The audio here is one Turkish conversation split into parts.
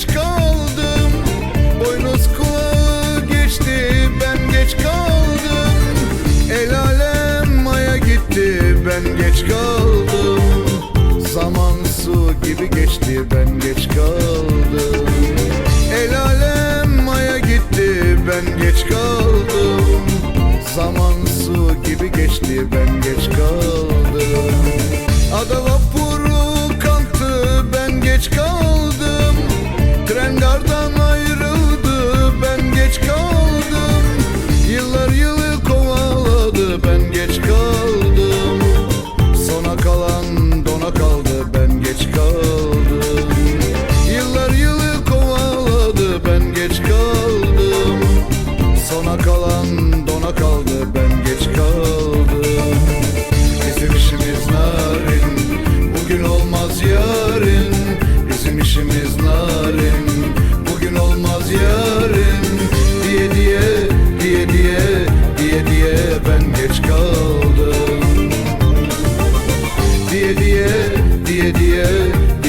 geç kaldım. Boynuz kulağı geçti ben geç kaldım. El alem maya gitti ben geç kaldım. Zaman su gibi geçti ben geç kaldım. El alem maya gitti ben geç kaldım. Zaman su gibi geçti ben geç kaldım. Ada vapuru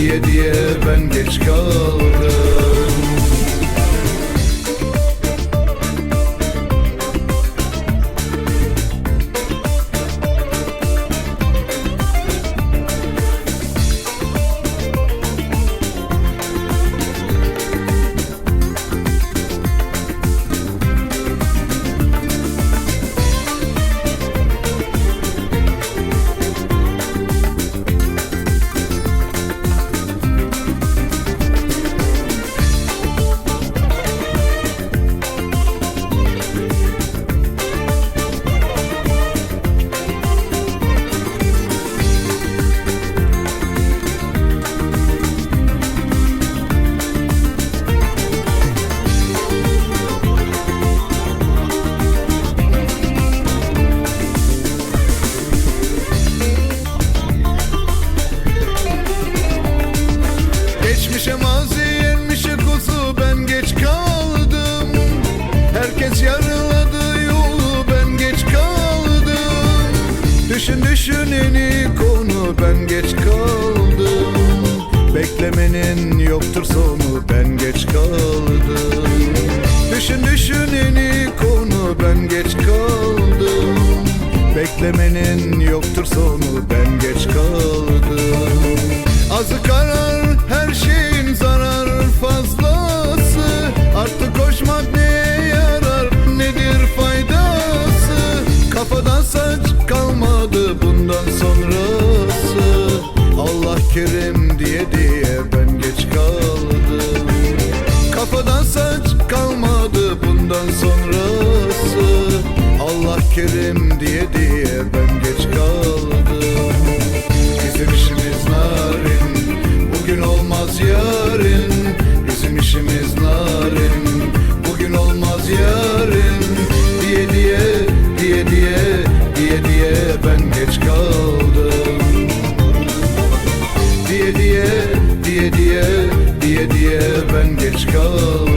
diye diye ben geç kaldım Düşün düşüneni konu ben geç kaldım. Beklemenin yoktur sonu ben geç kaldım. Düşün düşüneni konu ben geç kaldım. Beklemenin yoktur sonu ben geç kaldım Allah kerim diye diye ben geç kaldım. Kafadan saç kalmadı bundan sonrası. Allah kerim diye diye diye diye diye diye ben geç kaldım.